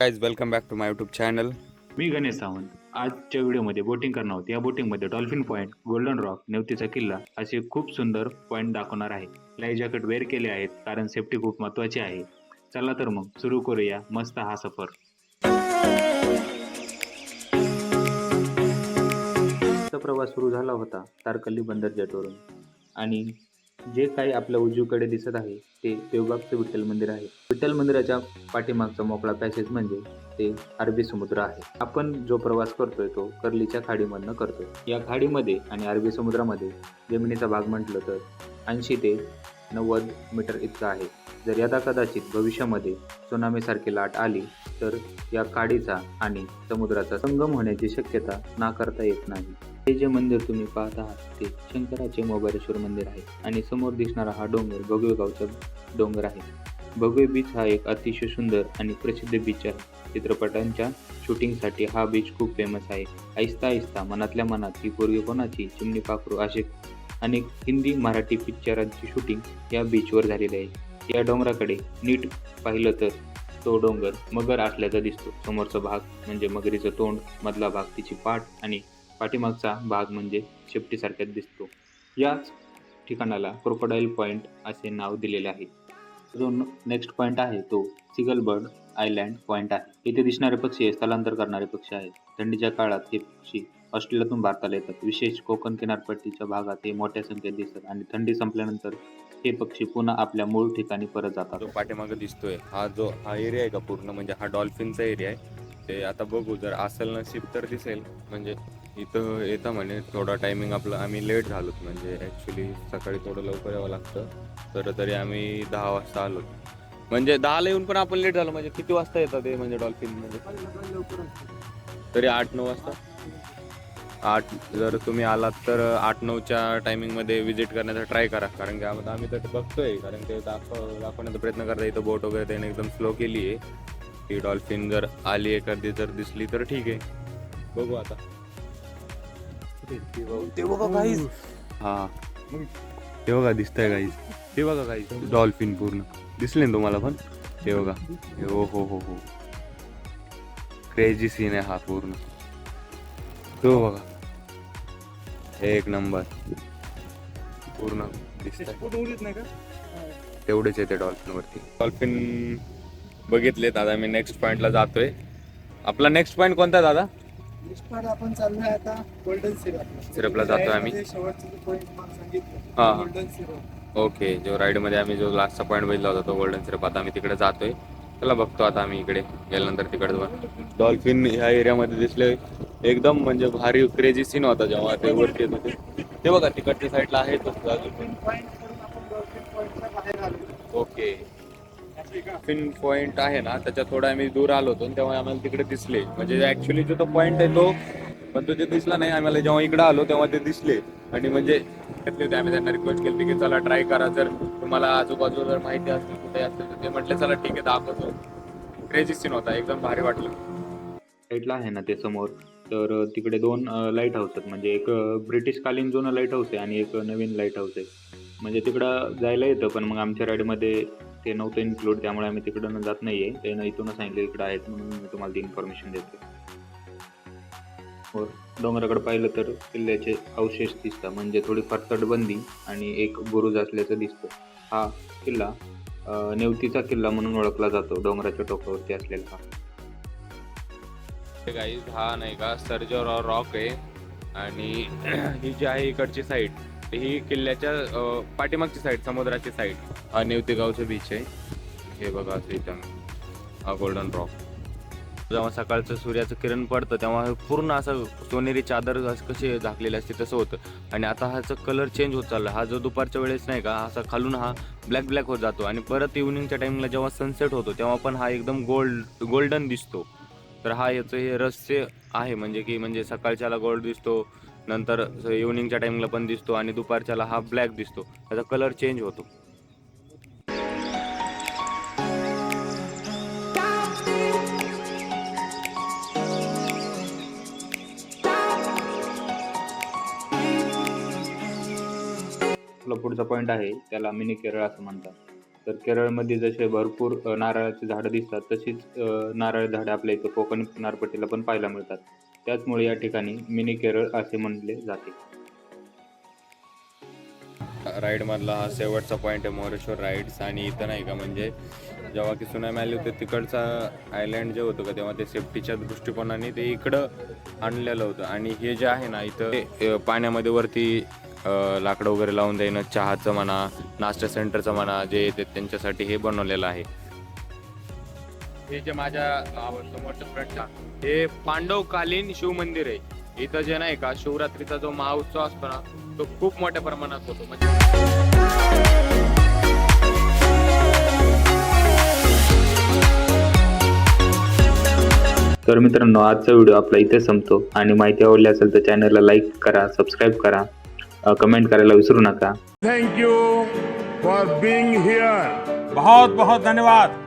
Guys welcome back to my YouTube channel मी गणेश सावंत. आजच्या व्हिडिओमध्ये boating करणार आहोत. या बोटिंगमध्ये डॉल्फिन पॉईंट गोल्डन रॉक नेवतीचा किल्ला असे खूप सुंदर पॉईंट दाखवणार आहे. लाईफ जॅकेट वेअर केले आहेत कारण सेफ्टी खूप महत्त्वाची आहे. चला तर मग सुरू करूया मस्त हा सफर. प्रवास सुरू झाला होता तारकल्ली बंदर जेटवरून. आणि जे काही आपल्या उजवीकडे दिसत आहे ते देवबागचं विठ्ठल मंदिर आहे. विठ्ठल मंदिराच्या पाठीमागचा मोकळा पॅसेज म्हणजे ते अरबी समुद्र आहे. आपण जो प्रवास करतोय तो कर्लीच्या खाडीमधनं करतोय. या खाडीमध्ये आणि अरबी समुद्रामध्ये जमिनीचा भाग म्हटलं तर ऐंशी ते नव्वद मीटर इतका आहे. जर यदा कदाचित भविष्यामध्ये सुनामीसारखी लाट आली तर या खाडीचा आणि समुद्राचा संगम होण्याची शक्यता नाकारता येत नाही. हे जे मंदिर तुम्ही पाहत आहात ते शंकराचे मोबारेश्वर मंदिर आहे आणि समोर दिसणारा हा डोंगर भगवे गावचा डोंगर आहे. भगवे बीच हा एक अतिशय सुंदर आणि प्रसिद्ध बीच आहे. चित्रपटांच्या शूटिंगसाठी हा बीच खूप फेमस आहे. आहिस्ता आहिस्ता मनातल्या मनात ही पोरगी कोणाची? चिमणी पाखरू असे अनेक हिंदी मराठी पिक्चरांची शूटिंग या बीचवर झालेली आहे. या डोंगराकडे नीट पाहिलं तर तो डोंगर मगर असल्याचा दिसतो. समोरचा भाग म्हणजे मगरीचं तोंड मधला भाग तिची पाठ आणि पाठीमागचा भाग म्हणजे शेपटीसारख्याच दिसतो. याच ठिकाणाला क्रोकोडाईल पॉईंट असे नाव दिलेले आहे. जो नेक्स्ट पॉईंट आहे तो सिगल बर्ड आयलँड पॉईंट आहे. इथे दिसणारे पक्षी स्थलांतर करणारे पक्षी आहेत. थंडीच्या काळात हे पक्षी ऑस्ट्रेलियातून भारताला येतात. विशेष कोकण किनारपट्टीच्या भागात हे मोठ्या संख्येत दिसतात आणि थंडी संपल्यानंतर हे पक्षी पुन्हा आपल्या मूळ ठिकाणी परत जातात. जो पाठीमागे दिसतोय हा जो हा एरिया आहे का पूर्ण? म्हणजे हा डॉल्फिनचा एरिया आहे. ते आता बघू जर असेल नशीब तर दिसेल. म्हणजे इथं येतं म्हणे थोडा टायमिंग आपलं आम्ही लेट झालो. म्हणजे ॲक्च्युली सकाळी थोडं लवकर यावं लागतं. तर तरी आम्ही दहा वाजता आलो. म्हणजे दहाला येऊन पण आपण लेट झालो. म्हणजे किती वाजता येतात ते म्हणजे डॉल्फिन म्हणजे? तरी आठ नऊ वाजता. आठ जर तुम्ही आलात तर आठ नऊच्या टायमिंगमध्ये व्हिजिट करण्याचा ट्राय करा. कारण की आम्हाला आम्ही तर बघतोय. कारण ते दाखव दाखवण्याचा प्रयत्न करता इथं बोट वगैरे त्याने एकदम स्लो केली आहे ती डॉल्फिन जर आली एखादी जर दिसली तर ठीक आहे. बघू आता. ते बघा काहीच हा ते बघा दिसतंय काहीच ते बघा काहीच डॉल्फिन पूर्ण दिसले ना तुम्हाला पण ते बघा हो हो हो हो क्रेजी सीन आहे हा पूर्ण तो बघा एक नंबर पूर्ण दिसतंय तेवढेच येते डॉल्फिन वरती डॉल्फिन बघितले दादा मी नेक्स्ट पॉइंटला जातोय. आपला नेक्स्ट पॉइंट कोणता दादा? निष्पाद आपण चाललोय आता गोल्डन सिरप सिरपला जातोय आम्ही. शेवटचं जो सांगितलं हा. गोल्डन सिरप ओके जो राईडमध्ये आम्ही जो लास्टचा पॉईंट बघितला होता तो गोल्डन सिरप आता आम्ही तिकडे जातोय. त्याला बघतो आता आम्ही इकडे गेल्यानंतर तिकडे डॉल्फिन ह्या एरियामध्ये दिसले. एकदम म्हणजे भारी क्रेजी सीन होता जेव्हा ते वरती येत होते. ते बघा तिकडच्या साईडला आहे अजून पॉईंट डॉल्फिन पॉइंट आहे ना त्याच्या थोडा आम्ही दूर आलो होतो तेव्हा आम्हाला तिकडे दिसले. म्हणजे ऍक्च्युली जो तो पॉइंट आहे तो पण तो जे दिसला नाही आम्हाला जेव्हा इकडे आलो तेव्हा ते दिसले. आणि म्हणजे घेतले होते आम्ही त्यांना रिक्वेस्ट केली की चला ट्राय करा जर तुम्हाला आजूबाजूला जर माहिती असेल कुठे असेल तर ते म्हटले चला ठीक आहे दाखवतो. क्रेजी सीन होता एकदम भारी वाटलं. साईडला आहे ना ते समोर तर तिकडे दोन लाइट हाऊस आहेत. म्हणजे एक ब्रिटिश कालीन जुनं लाइट हाऊस आहे आणि एक नवीन लाइट हाऊस आहे. म्हणजे तिकडं जायला येतं पण मग आमच्या राईडमध्ये ते नव्हतं इन्क्लूड त्यामुळे आम्ही तिकडं जात नाही आहे त्यानं इथूनच सांगितलं इकडं आहेत म्हणून मी तुम्हाला ती इन्फॉर्मेशन देतो हो डोंगराकडे पाहिलं तर किल्ल्याचे अवशेष दिसतात. म्हणजे थोडीफार तटबंदी आणि एक बुरुज असल्याचं दिसतं. हा किल्ला नेवतीचा किल्ला म्हणून ओळखला जातो डोंगराच्या टोकावरती असलेला. हा गाईज हा नाही का सर्जर रॉक आहे. आणि ही जी आहे इकडची साईड ही किल्ल्याच्या पाठीमागची साईड समुद्राची साईड हा नेवतेगावचं बीच आहे. हे बघा असं इथं. हा गोल्डन रॉक जेव्हा सकाळचं सूर्याचं किरण पडतं तेव्हा हे पूर्ण असं सोनेरी चादर असं कशी झाकलेली असते तसं होतं. आणि आता ह्याचा कलर चेंज होत चालला हा जो दुपारच्या वेळेस नाही का असा खालून हा ब्लॅक ब्लॅक होत जातो. आणि परत इव्हनिंगच्या टाइमला जेव्हा सनसेट होतो तेव्हा पण हा एकदम गोल्ड गोल्डन दिसतो. तर हा याचं हे रहस्य आहे म्हणजे की म्हणजे सकाळच्याला गोल्ड दिसतो नंतर इव्हनिंगच्या टाइमला पण दिसतो आणि दुपारच्याला हा ब्लॅक दिसतो. त्याचा कलर चेंज होतो. आपला पुढचा पॉईंट आहे त्याला मिनी केरळ असं म्हणतात. तर केरळमध्ये जसे भरपूर नारळाची झाडं दिसतात तशीच नारळ झाडं आपल्या इथं कोकण किनारपट्टीला पण पाहायला मिळतात. त्याचमुळे या ठिकाणी मिनी केरळ असे म्हणले जाते. राईड मधला हा शेवटचा पॉईंट आहे मोरेश्वर राईड्स आणि इथं नाही का म्हणजे जेव्हा की सुनामी आली होती तिकडचा आयलँड जे होतं का तेव्हा ते सेफ्टीच्या दृष्टिकोनाने ते इकडं आणलेलं होतं. आणि हे जे आहे ना इथं पाण्यामध्ये वरती लाकडं वगैरे लावून देणं चहाचं म्हणा नाश्ता सेंटरचं म्हणा जे येते त्यांच्यासाठी हे बनवलेलं आहे. हे जे माझ्या समोरच्या फ्रंटला हे पांडवकालीन शिव मंदिर आहे. इथं जे नाही का शिवरात्रीचा जो महाउत्सव असतो ना तो खूप मोठ्या प्रमाणात होतो. म्हणजे तर मित्रांनो आजचा व्हिडिओ आपला इथे संपतो. आणि माहिती आवडली असेल तर चॅनलला लाईक करा सबस्क्राईब करा. कमेंट करायला विसरू नका. You for being here. बहुत बहुत धन्यवाद.